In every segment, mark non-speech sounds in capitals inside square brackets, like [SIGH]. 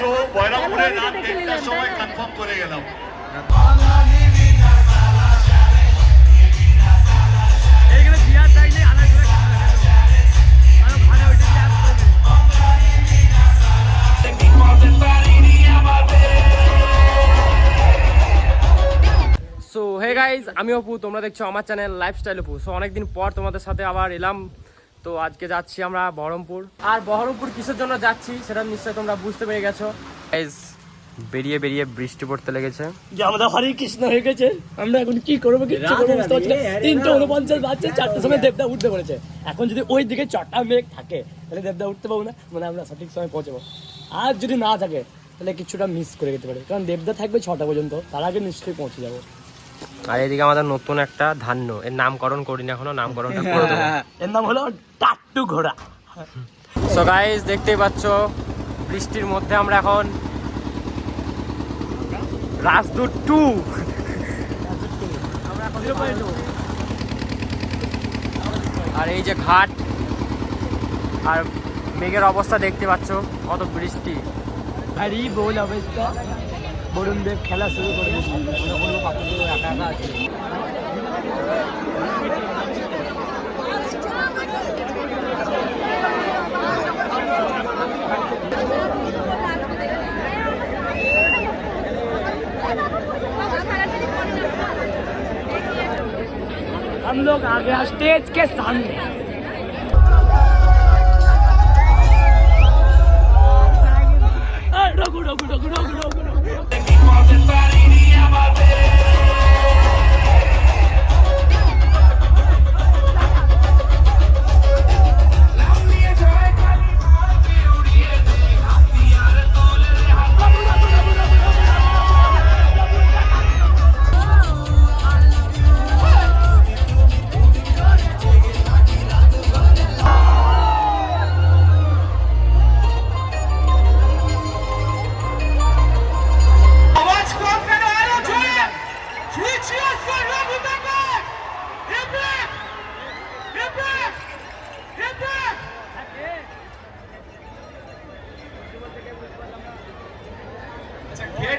Show রাত দেড়টার সময় কনফার্ম করে গেলাম। সো হে গাইজ আমি অপু তোমরা দেখছ আমার চ্যানেল লাইফস্টাইল অপু সো অনেকদিন পর তোমাদের সাথে আবার এলাম। তো আজকে যাচ্ছি আমরা বহরমপুর। আর বহরমপুর কিসের জন্য যাচ্ছি সেটা নিশ্চয়ই তোমরা বুঝতে পেরে গেছো। বেরিয়ে বেরিয়ে বৃষ্টি পড়তে লেগেছে। যে আমাদের হরে কৃষ্ণ হয়ে গেছে আমরা এখন কি করব কিচ্ছু করব বুঝতে পারছি তিনটে উনপঞ্চাশ বাজছে চারটার সময় দেবদা উঠতে পড়েছে এখন যদি ওই দিকে চটা মেঘ থাকে তাহলে দেবদা উঠতে পাবো না মানে আমরা সঠিক সময় পৌঁছাবো। আর যদি না থাকে তাহলে কিছুটা মিস করে যেতে পারে। কারণ দেবদা থাকবে ছটা পর্যন্ত তার আগে নিশ্চয়ই পৌঁছে যাব। আর এদিকে আমাদের নতুন একটা ধান্য। এর নামকরণ করিনি এখনও নামকরণটা করে দেবো। [LAUGHS] এর নাম হলো টাট্টু ঘোড়া। সো গাইজ দেখতেই পাচ্ছ বৃষ্টির মধ্যে আমরা এখন রাজদূত টু। আর এই যে ঘাট আর মেঘের অবস্থা দেখতে পাচ্ছ কত বৃষ্টি। আর এই বল অবস্থা। বরুণ দেব খেলা শুরু করে দিয়েছে কোনো পাখিগুলো একা একা আছে हम लोग आ गया स्टेज के सामने आ, Raghu Raghu Raghu Raghu Raghu the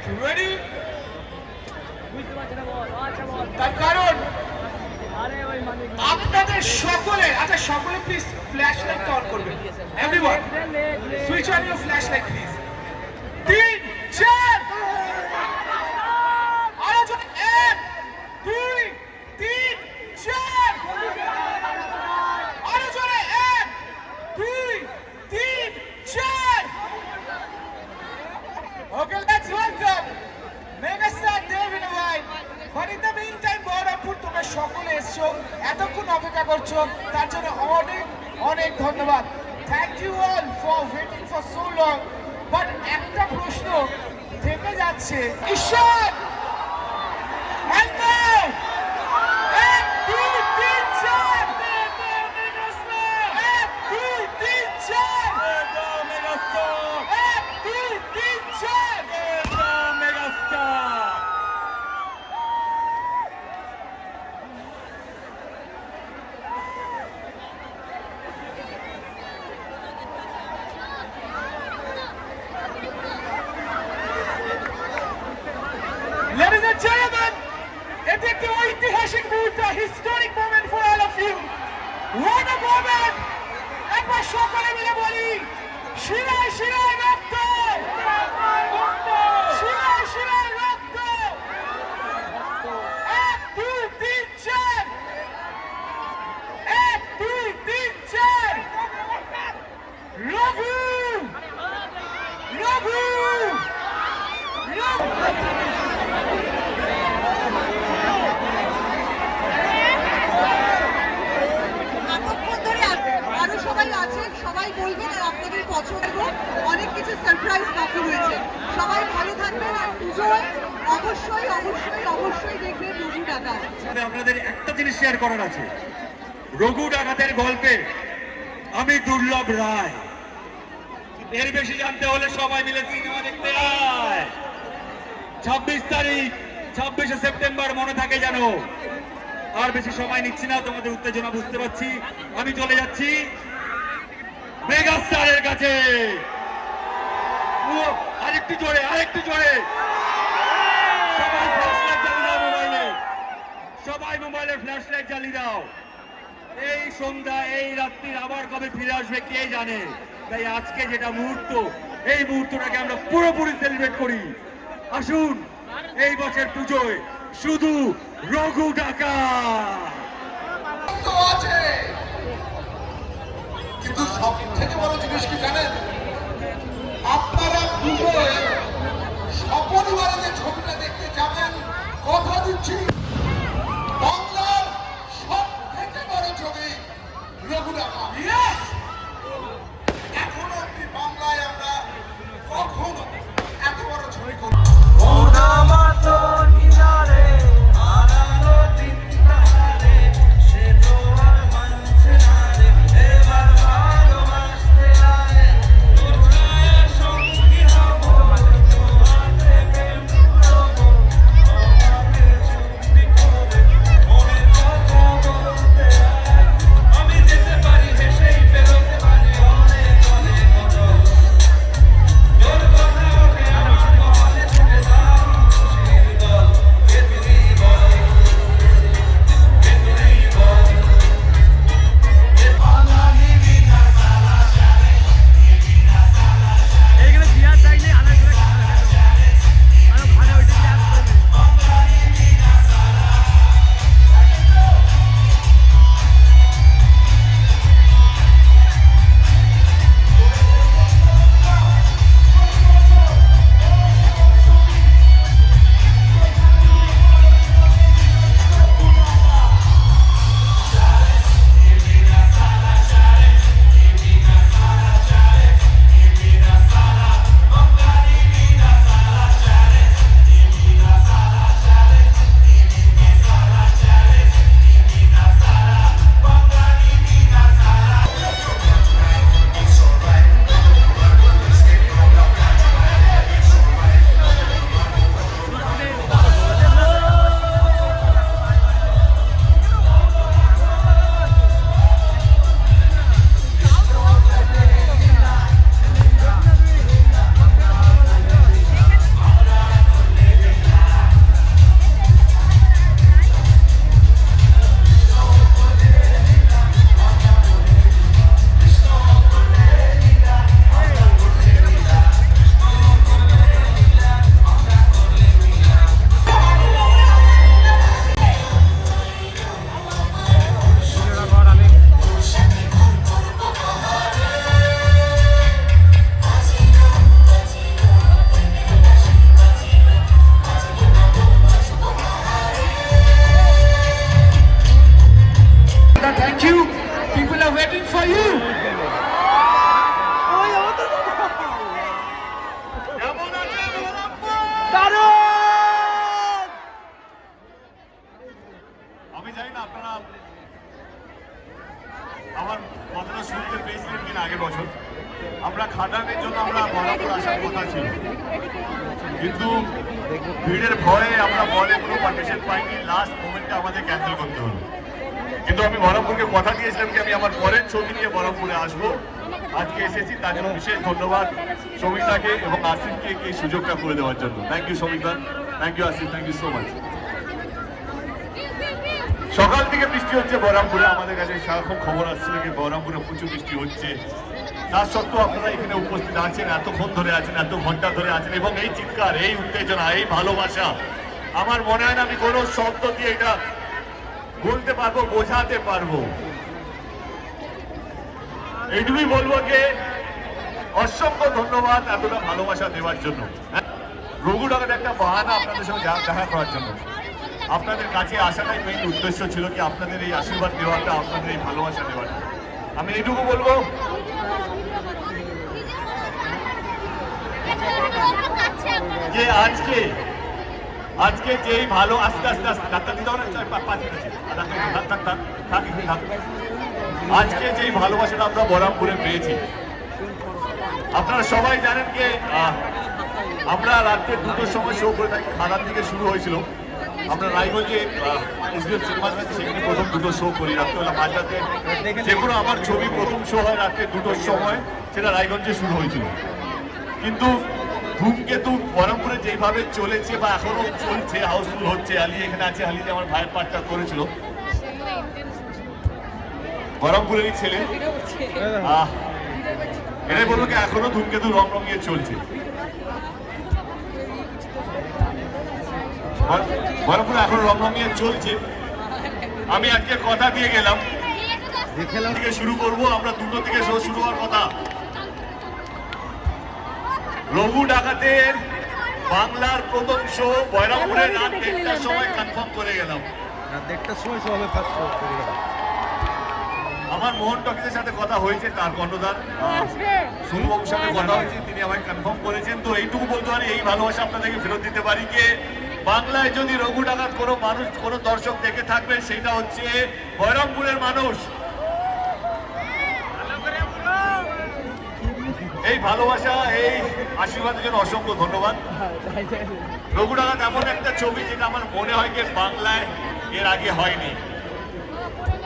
get ready তার কারণ আপনাদের সকলে আচ্ছা সকলে প্লিজ ফ্ল্যাশ লাইট অন করবেন। Everyone switch on your flash light please তিন চার আরও জোরে এক দুই তিন চার আরও জোরে এক দুই তিন চার okay let's welcome megastar Dev in live but in the mean time Baharampur তোমরা সকলে এসছো, এতক্ষণ অপেক্ষা করছ, তার জন্য অনেক অনেক ধন্যবাদ। Thank you all for waiting for so long but একটা প্রশ্ন থেকে যাচ্ছে, ঈশ্বর And now, এক, দুই, তিন, চার। এক, দুই, তিন, চার। এক, দুই, তিন, চার। Ladies and gentlemen, এটি একটি ঐতিহাসিক মুহূর্ত historic moment for all of you what a moment একবার সকলে মিলে বলি শিরায় শিরায় শিরায় রক্ত এক দুই তিন চার এক দুই তিন চার রঘু রঘু রঘু এতক্ষণ ধরে আরও সবাই আছেন সবাই বলবেন আর আপনাদের পছন্দ অনেক কিছু সারপ্রাইজ বাকি রয়েছে সবাই ভালো থাকবেন আর পুজোয় অবশ্যই অবশ্যই অবশ্যই দেখবেন রঘু তবে আপনাদের একটা জিনিস শেয়ার করার আছে। রঘু ডাকাতের গল্পে, আমি দুর্লভ রায়। এর বেশি জানতে হলে সবাই মিলে সিনেমা দেখতে ছাব্বিশ তারিখ, ছাব্বিশে সেপ্টেম্বর, মনে থাকে যেন। আর বেশি সময় নিচ্ছি না, তোমাদের উত্তেজনা বুঝতে পারছি। আমি চলে যাচ্ছি। মেগাস্টারের কাছে। ও আরেকটু জোরে আরেকটু জোরে। সবাই মোবাইলে ফ্ল্যাশ লাইট জ্বালিয়ে দাও। এই সন্ধ্যা, এই রাত্রির আবার কবে ফিরে আসবে কে জানে? তাই আজকে যেটা মুহূর্ত, এই মুহূর্তটাকে আমরা পুরোপুরি সেলিব্রেট করি। আসুন, এই বছর পুজোয় শুধু রঘু ডাকা। আছে। কিন্তু সব থেকে বড় জিনিস কি জানেন? আপনারা পুজোয় সপরিবারে যে ছবিটা দেখতে যাবেন, কথা দিচ্ছি। বাংলার সব থেকে বড় ছবি রঘুনাথা। আমরা বরাবর আসার কথা ছিল। কিন্তু ভিড়ের ভয়ে আমরা বলে কোনো পারমিশন পাইনি। লাস্ট মোমেন্টে আমাদের ক্যান্সেল করতে হলো। কিন্তু আমি বহরমপুরকে কথা দিয়েছিলাম যে আমি আমার পরের ছবি নিয়ে বহরমপুরে আসব। আজকে এসেছি, তার জন্য বিশেষ ধন্যবাদ সমিতাকে এবং আসিফকে এই সুযোগটা করে দেওয়ার জন্য। Thank you Samita. Thank you Asif thank you so much সকাল থেকে বৃষ্টি হচ্ছে বহরমপুরে আমাদের কাছে সারাক্ষণ খবর আসছিল যে বহরমপুরে প্রচুর বৃষ্টি হচ্ছে। তার সত্ত্বেও আপনারা এখানে উপস্থিত আছেন এতক্ষণ ধরে আছেন এত ঘণ্টা ধরে আছেন এবং এই চিৎকার এই উত্তেজনা এই ভালোবাসা আমার মনে হয় না আমি কোনো শব্দ দিয়ে এটা বলতে পারব বোঝাতে পারব। এইটুকুই বলব যে অসংখ্য ধন্যবাদ এতটা ভালোবাসা দেওয়ার জন্য। হ্যাঁ, রঘুডাকের একটা বাহানা আপনাদের সঙ্গে দেখা করার জন্য। আপনাদের কাছে আসাটাই মেইন উদ্দেশ্য ছিল কি আপনাদের এই আশীর্বাদ দেওয়াটা আপনাদের এই ভালোবাসা দেওয়াটা আমি এইটুকু বলব? যে আজকে আজকে যেই ভালো, আস্তে আস্তে আস্তে ডাক্তার দিতে হবে আজকে যেই ভালোবাসাটা আমরা বরামপুরে পেয়েছি। আপনারা সবাই জানেন যে আমরা রাত্রে দুটোর সময় শো করে থাকি খানার দিকে শুরু হয়েছিল। আমরা রায়গঞ্জে এসবিএফ সিনেমাস আছে, সেখানে প্রথম দুটো শো করি, রাত্রেবেলা মাঝরাতে যে কোনো আমার ছবি প্রথম শো হয় রাত্রে দুটোর সময়, সেটা রায়গঞ্জে শুরু হয়েছিল। কিন্তু ধূমকেতু বহরমপুরে যেভাবে চলেছে বা এখনও চলছে হাউসফুল হচ্ছে, আলি এখানে আছে আলি আমার ভাইয়ের পার্টটা করেছিল। বহরমপুরেরই ছেলে। এটাই বলব কি, এখনও ধূমকেতু রং রঙিয়ে চলছে। বহরমপুরে এখনও রং রঙিয়ে চলছে। আমি আজকে কথা দিয়ে গেলাম। থেকে শুরু করব। আমরা দুটো থেকে শো শুরু হওয়ার কথা। রঘু ডাকাতের বাংলার প্রথম শো বয়রামপুরে রাত দেড়টার সময় কনফার্ম করে গেলাম। দেড়টার সময় হবে ফার্স্ট শো করে গেলাম। আমার মোহন টকিজের সাথে কথা হয়েছে তার কর্ণধার শুভম সাথে কথা হয়েছে তিনি আমায় কনফার্ম করেছেন। তো এইটুকু বলতে পারি এই ভালোবাসা আপনাদেরকে ফেরত দিতে পারি যে বাংলায় যদি রঘু ডাকাত কোনো মানুষ, কোনো দর্শক দেখে থাকবে, সেটা হচ্ছে বয়রামপুরের মানুষ। এই ভালোবাসা, এই আশীর্বাদের জন্য অসংখ্য ধন্যবাদ। রঘু ডাকাত এমন একটা ছবি যেটা আমার মনে হয় যে বাংলায় এর আগে হয়নি।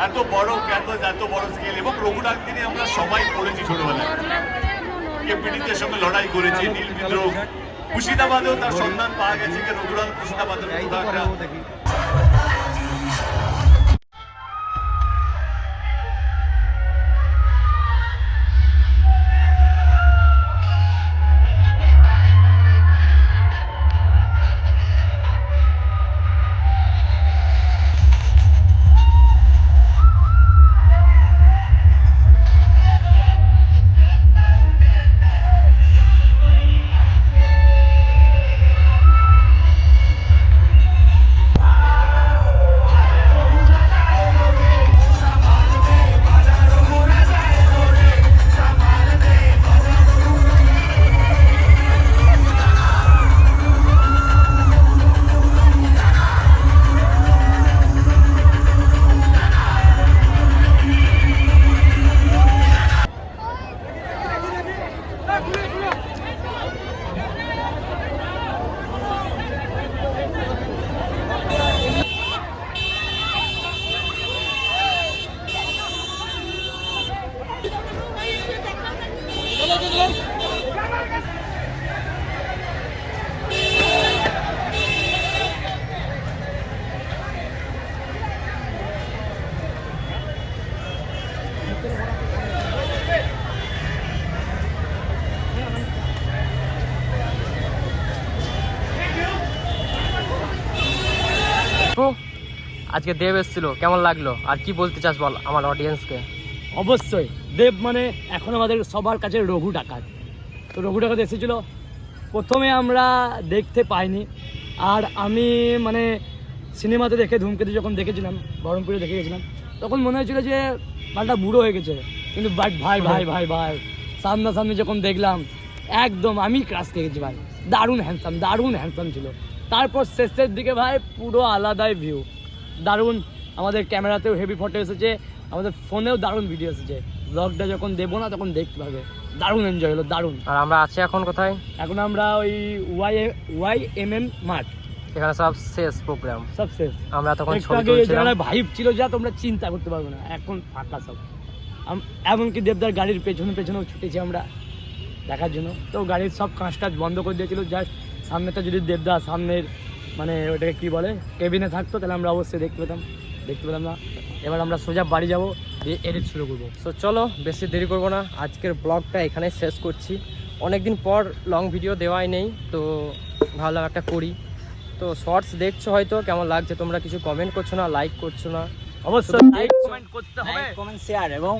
এত বড় ক্যানভাস, এত বড় স্কেল এবং রঘুনাথ দিনে আমরা সবাই পড়েছি ছোটবেলায়। কে ব্রিটিশদের সঙ্গে লড়াই করেছি, নীল বিদ্রোহ। মুর্শিদাবাদেও তার সন্ধান পাওয়া গেছে যে রঘুনাথ মুর্শিদাবাদের আজকে দেব এসেছিল, কেমন লাগল? আর কি বলতে চাস বল আমার অডিয়েন্সকে অবশ্যই, দেব মানে এখন আমাদের সবার কাছে রঘু ডাকাত। তো রঘু ডাকাত এসেছিল, প্রথমে আমরা দেখতে পাইনি। আর আমি মানে সিনেমাতে দেখে, ধূমকেতু যখন দেখেছিলাম, বহরমপুরে দেখে গেছিলাম, তখন মনে হয়েছিল যে মালটা বুড়ো হয়ে গেছে। কিন্তু বাট ভাই ভাই ভাই ভাই, সামনাসামনি যখন দেখলাম, একদম আমি ক্রাশ খেয়ে ভাই। দারুণ হ্যান্ডসাম দারুণ হ্যান্ডসাম ছিল। তারপর শেষের দিকে ভাই পুরো আলাদাই ভিউ দারুণ। আমাদের ক্যামেরাতেও হেভি ফটো এসেছে আমাদের ফোনেও দারুণ ভিডিও এসেছে। ব্লগটা যখন দেবো না তখন দেখতে পাবে। দারুণ এনজয় হলো দারুণ। আর আমরা আছি এখন কোথায়? এখন আমরা ওই ওয়াই ওয়াই এম এম মাঠ এখানে সব শেষ প্রোগ্রাম সব শেষ। আমরা তখন ছবি তুলছিলাম। ভাইব ছিল যা তোমরা চিন্তা করতে পারবে না। এখন ফাঁকা সব। এমনকি দেবদার গাড়ির পেছনে পেছনেও ছুটেছি আমরা দেখার জন্য। তো গাড়ির সব কাঁচ টাচ বন্ধ করে দিয়েছিল। জাস্ট সামনেটা যদি দেবদা সামনের মানে ওটাকে কি বলে? কেবিনে থাকতো তাহলে আমরা অবশ্যই দেখতে পেতাম। দেখতে পেলাম না। এবার আমরা সোজা বাড়ি যাব দিয়ে এডিট শুরু করব। সো চলো বেশি দেরি করব না। আজকের ব্লগটা এখানে শেষ করছি। অনেকদিন পর লং ভিডিও দেওয়াই নেই তো ভাবলাম একটা করি। তো শর্টস দেখছ হয়তো কেমন লাগছে তোমরা কিছু কমেন্ট করছ না লাইক করছ না? অবশ্যই লাইক কমেন্ট করতে হবে। কমেন্ট শেয়ার এবং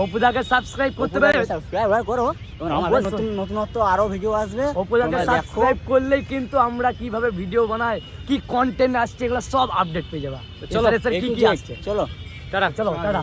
অপুদাকে সাবস্ক্রাইব করতে পারবে? সাবস্ক্রাইব করো। কারণ আমাদের নতুন নতুনত্ব আরও ভিডিও আসবে। অপুদাকে সাবস্ক্রাইব করলেই কিন্তু আমরা কীভাবে ভিডিও বানাই কি কন্টেন্ট আসছে এগুলো সব আপডেট পেয়ে যাবা। চলো, চলো কি কি আসছে? চলো। টাটা চলো টাটা।